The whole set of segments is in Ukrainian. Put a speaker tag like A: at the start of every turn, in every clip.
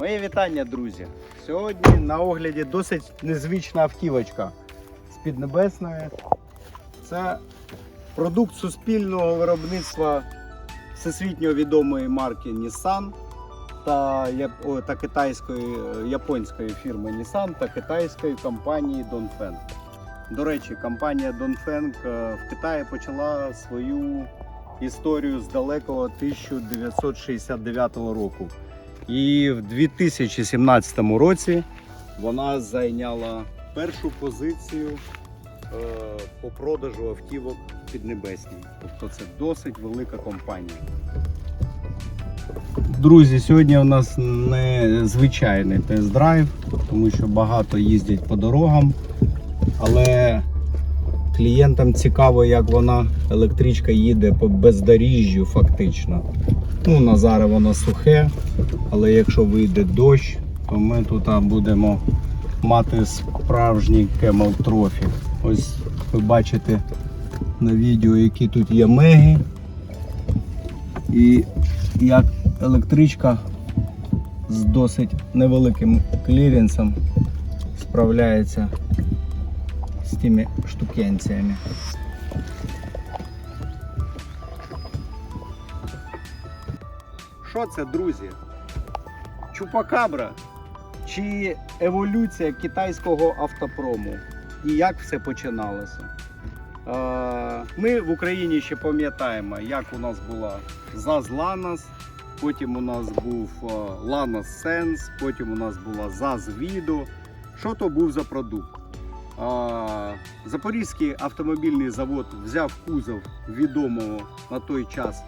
A: Моє вітання, друзі. Сьогодні на огляді досить незвична автівочка з Піднебесної. Це продукт суспільного виробництва всесвітньо відомої марки Nissan та, та китайської е, японської фірми Nissan та китайської компанії Dongfeng. До речі, компанія Dongfeng е, в Китаї почала свою історію з далекого 1969 року. І в 2017 році вона зайняла першу позицію е, по продажу автівок Піднебесній. Тобто це досить велика компанія. Друзі, сьогодні у нас не звичайний тест-драйв, тому що багато їздять по дорогам. Але клієнтам цікаво, як вона електричка їде по бездоріжжю, фактично. Ну, на зараз воно сухе, але якщо вийде дощ, то ми тут будемо мати справжній Trophy. Ось ви бачите на відео, які тут є меги. І як електричка з досить невеликим кліренсом справляється з тими штукенціями. Що це, друзі? Чупакабра чи еволюція китайського автопрому? І як все починалося? Е, Ми в Україні ще пам'ятаємо, як у нас була ЗАЗ Ланос, потім у нас був е, Ланос Сенс, потім у нас була ЗАЗ Відо. Що то був за продукт? Е, Запорізький автомобільний завод взяв кузов відомого на той час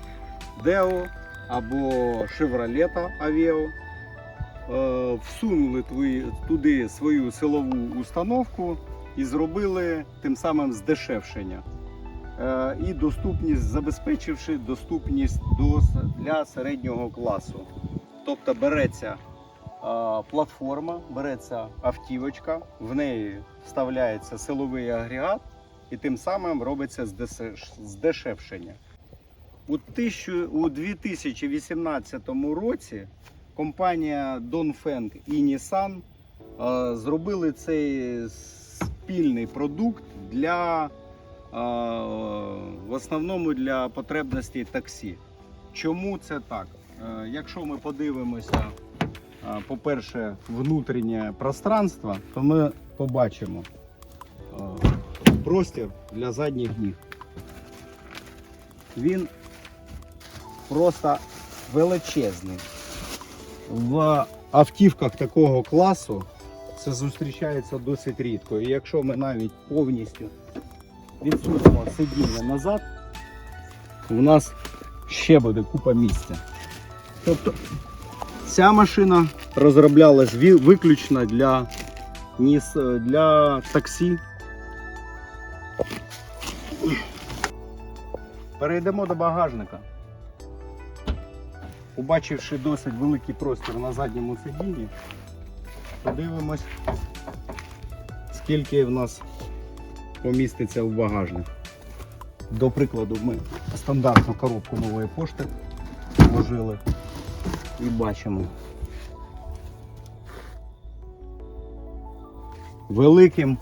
A: Део або Шевролета Авео, е, всунули туди свою силову установку і зробили тим самим здешевшення. Е, І доступність, забезпечивши доступність до, для середнього класу. Тобто береться е, платформа, береться автівочка, в неї вставляється силовий агрегат, і тим самим робиться здешевшення. У, тисячу, у 2018 році компанія Dongfeng і Nissan е, зробили цей спільний продукт для е, в основному для потребностей таксі. Чому це так? Е, Якщо ми подивимося, е, по-перше, внутрішнє пространство, то ми побачимо е, простір для задніх ніг. Він просто величезний. В автівках такого класу це зустрічається досить рідко. І якщо ми навіть повністю відсунемо сидіння назад, у нас ще буде купа місця. Тобто ця машина розроблялась виключно для, для таксі. Перейдемо до багажника. Побачивши досить великий простір на задньому сидінні, подивимось, скільки в нас поміститься в багажник. До прикладу, ми стандартну коробку нової пошти вложили і бачимо. Великим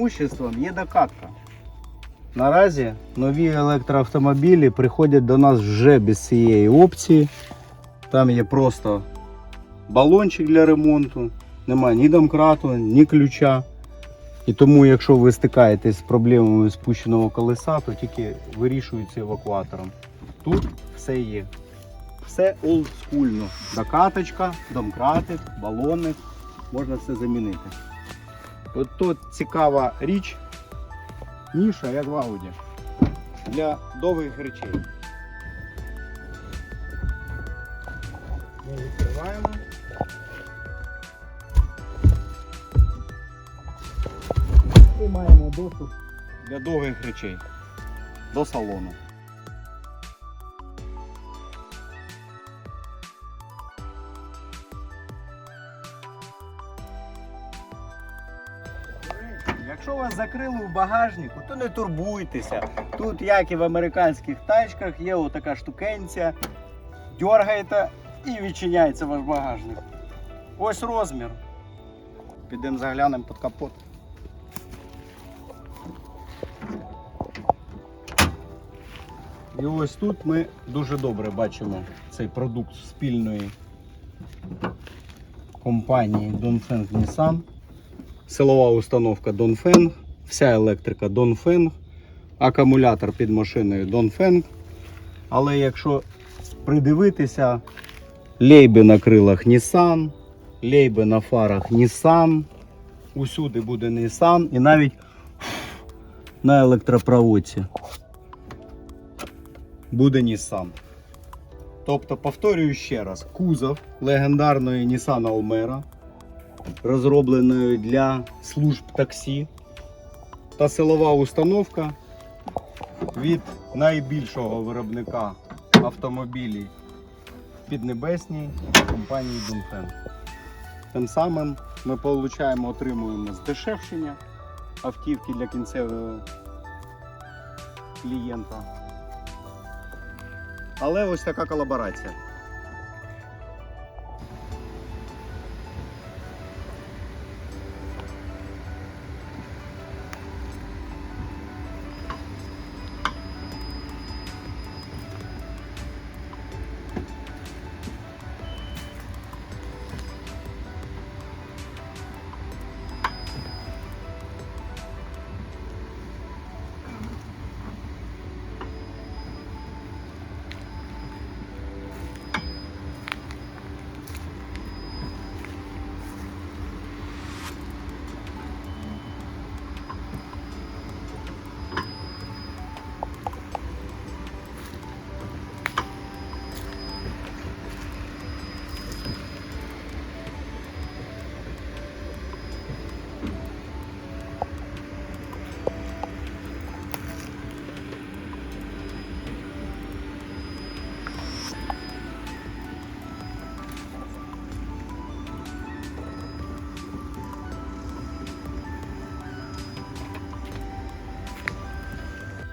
A: преимуществом є докатка. Наразі нові електроавтомобілі приходять до нас вже без цієї опції. Там є просто балончик для ремонту, немає ні домкрату, ні ключа. І тому, якщо ви стикаєтесь з проблемами спущеного колеса, то тільки вирішується евакуатором. Тут все є. Все олдскульно. Докаточка, домкратик, балонник. Можна все замінити. От тут цікава річ, ніша, як в Ауді, для довгих речей. Ми відкриваємо. І маємо доступ для довгих речей до салону. Вас закрили у багажнику, то не турбуйтеся. Тут, як і в американських тачках, є отака штукенця. Дергаєте і відчиняється ваш багажник. Ось розмір. Підемо заглянемо під капот. І ось тут ми дуже добре бачимо цей продукт спільної компанії Dongfeng Nissan. Силова установка Dongfeng, вся електрика Dongfeng, акумулятор під машиною Dongfeng. Але якщо придивитися, лейби на крилах Nissan, лейби на фарах Nissan, усюди буде Nissan і навіть на електропроводці буде Nissan. Тобто, повторюю ще раз, кузов легендарної Nissan Almera, розробленої для служб таксі, та силова установка від найбільшого виробника автомобілів Піднебесній компанії Dongfeng. Тим самим ми получаємо, отримуємо здешевшення автівки для кінцевого клієнта. Але ось така колаборація.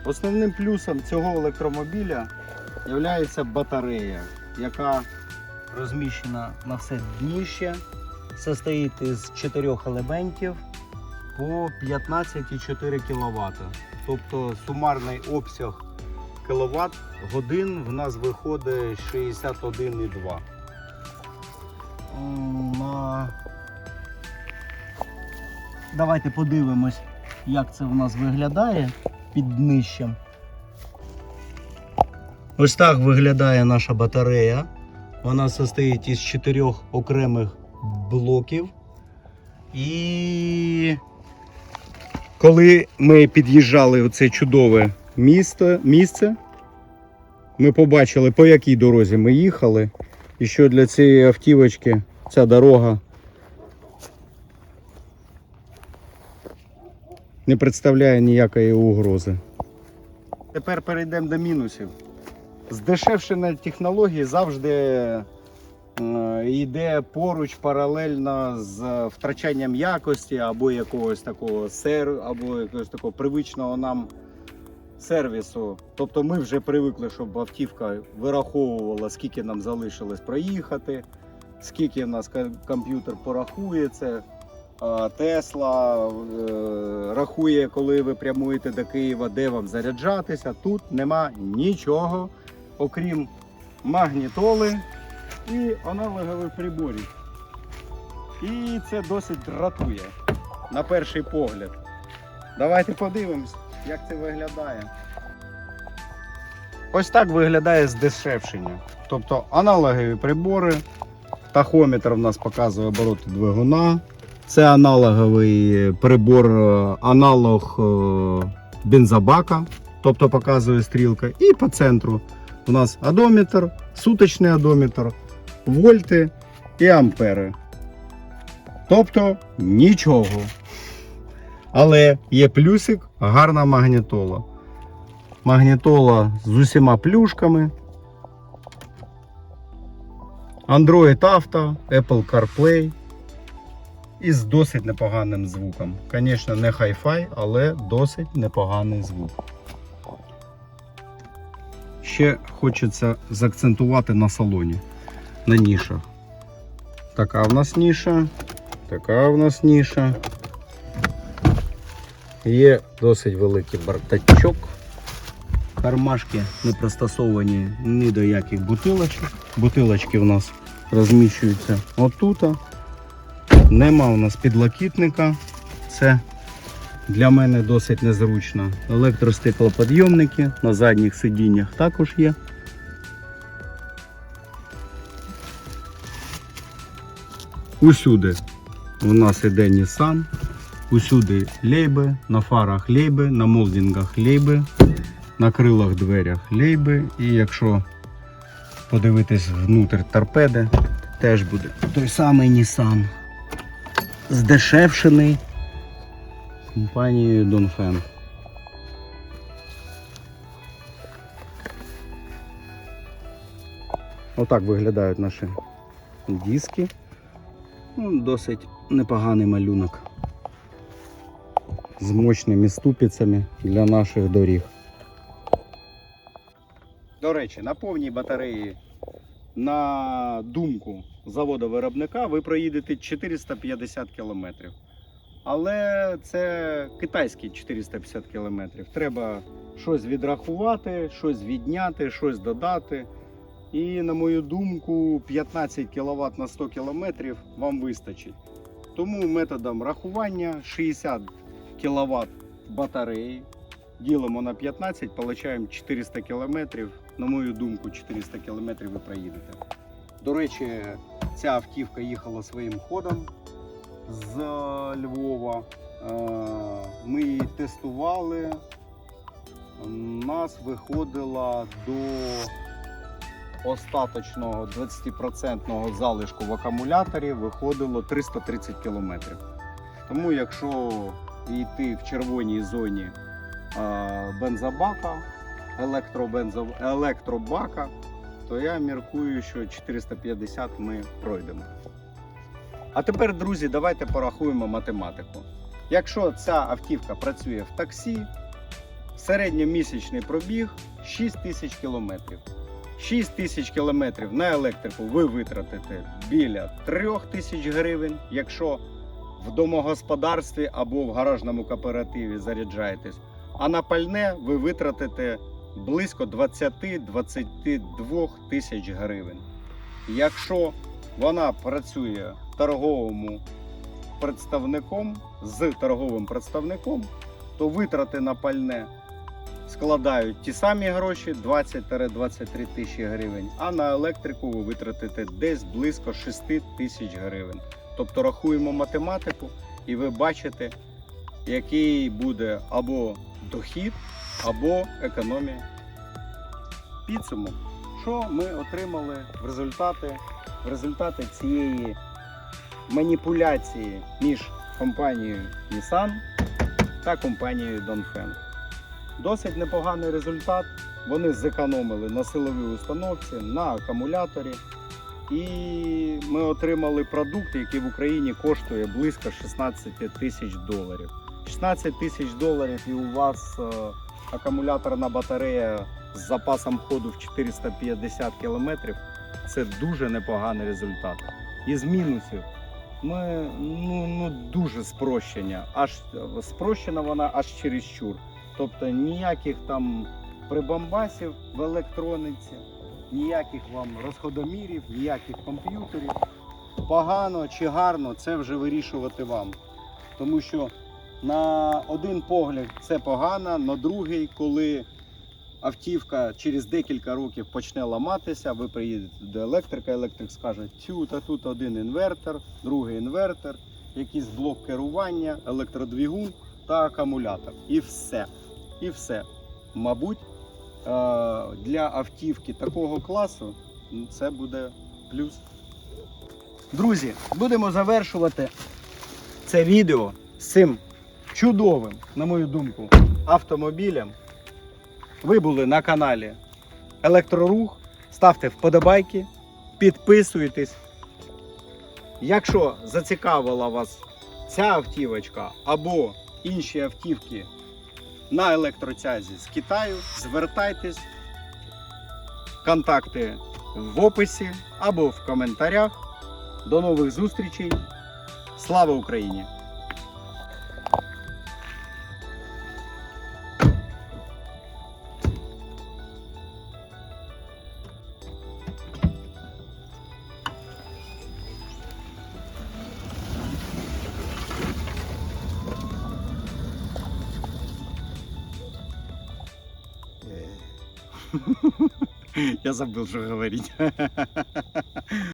A: Основним плюсом цього електромобіля є батарея, яка розміщена на все дніще, состоїть із чотирьох елементів по 15,4 кВт. Тобто сумарний обсяг кВт годин в нас виходить 61,2. На- Давайте подивимось, як це в нас виглядає під днищем. Ось так виглядає наша батарея. Вона состоїть із чотирьох окремих блоків. І коли ми під'їжджали у це чудове місто, місце, ми побачили, по якій дорозі ми їхали, і що для цієї автівочки ця дорога не представляє ніякої угрози. Тепер перейдемо до мінусів. Здешевшення технології завжди е, йде поруч паралельно з втрачанням якості або якогось такого сер, або якогось такого привичного нам сервісу. Тобто ми вже привикли, щоб автівка вираховувала, скільки нам залишилось проїхати, скільки в нас комп'ютер порахує це. Тесла е, рахує, коли ви прямуєте до Києва, де вам заряджатися. Тут нема нічого, окрім магнітоли і аналогових приборів. І це досить дратує на перший погляд. Давайте подивимось, як це виглядає. Ось так виглядає здешевшення. Тобто аналогові прибори, тахометр в нас показує обороти двигуна. Це аналоговий прибор, е, аналог е, бензобака, тобто показує стрілка. І по центру у нас одометр, суточний одометр, вольти і ампери. Тобто нічого. Але є плюсик, гарна магнітола. Магнітола з усіма плюшками. Android Auto, Apple CarPlay. І з досить непоганим звуком. Звісно, не хай-фай, але досить непоганий звук. Ще хочеться заакцентувати на салоні, на нішах. Така в нас ніша, така в нас ніша. Є досить великий бардачок. Кармашки не пристосовані ні до яких бутилочок. Бутилочки в нас розміщуються отут. Нема у нас підлокітника. Це для мене досить незручно. Електростеклоподйомники на задніх сидіннях також є. Усюди у нас іде Nissan, усюди лейби, на фарах лейби, на молдингах лейби, на крилах дверях лейби. І якщо подивитись внутрь торпеди, теж буде той самий Nissan. Здешевшений компанією Донфен. Отак виглядають наші диски. Ну, досить непоганий малюнок. З мощними ступицями для наших доріг. До речі, на повній батареї, на думку заводу-виробника, ви проїдете 450 кілометрів. Але це китайські 450 кілометрів. Треба щось відрахувати, щось відняти, щось додати. І на мою думку, 15 кВт на 100 км вам вистачить. Тому методом рахування 60 кВт батареї ділимо на 15, отримуємо 400 км. На мою думку, 400 км ви проїдете. До речі, ця автівка їхала своїм ходом з Львова. Е, Ми її тестували. У нас виходила до остаточного 20% залишку в акумуляторі виходило 330 км. Тому якщо йти в червоній зоні е, бензобака, електробензо, електробака, то я міркую, що 450 ми пройдемо. А тепер, друзі, давайте порахуємо математику. Якщо ця автівка працює в таксі, середньомісячний пробіг 6 тисяч кілометрів. 6 тисяч кілометрів на електрику ви витратите біля 3 тисяч гривень, якщо в домогосподарстві або в гаражному кооперативі заряджаєтесь. А на пальне ви витратите близько 20-22 тисяч гривень. Якщо вона працює торговому представником з торговим представником, то витрати на пальне складають ті самі гроші 20-23 тисячі гривень, а на електрику ви витратите десь близько 6 тисяч гривень. Тобто рахуємо математику, і ви бачите, який буде або дохід, або економія. Підсумок, що ми отримали в результаті, в результаті цієї маніпуляції між компанією Nissan та компанією Dongfeng. Досить непоганий результат. Вони зекономили на силовій установці, на акумуляторі. І ми отримали продукт, який в Україні коштує близько 16 тисяч доларів. 16 тисяч доларів і у вас е, акумуляторна батарея з запасом ходу в 450 кілометрів це дуже непоганий результат. Із мінусів ми ну, ну дуже спрощення. Аж спрощена вона аж чересчур. Тобто ніяких там прибамбасів в електрониці, ніяких вам розходомірів, ніяких комп'ютерів. Погано чи гарно це вже вирішувати вам. Тому що на один погляд це погано, на другий, коли автівка через декілька років почне ламатися, ви приїдете до електрика, електрик скаже, тю, та тут один інвертор, другий інвертор, якийсь блок керування, електродвигун та акумулятор. І все. І все. Мабуть, е, для автівки такого класу це буде плюс. Друзі, будемо завершувати це відео з цим чудовим, на мою думку, автомобілем. Ви були на каналі Електрорух. Ставте вподобайки, підписуйтесь. Якщо зацікавила вас ця автівочка або інші автівки на електроцязі з Китаю, звертайтесь. Контакти в описі або в коментарях. До нових зустрічей. Слава Україні! Я забыл, что говорить.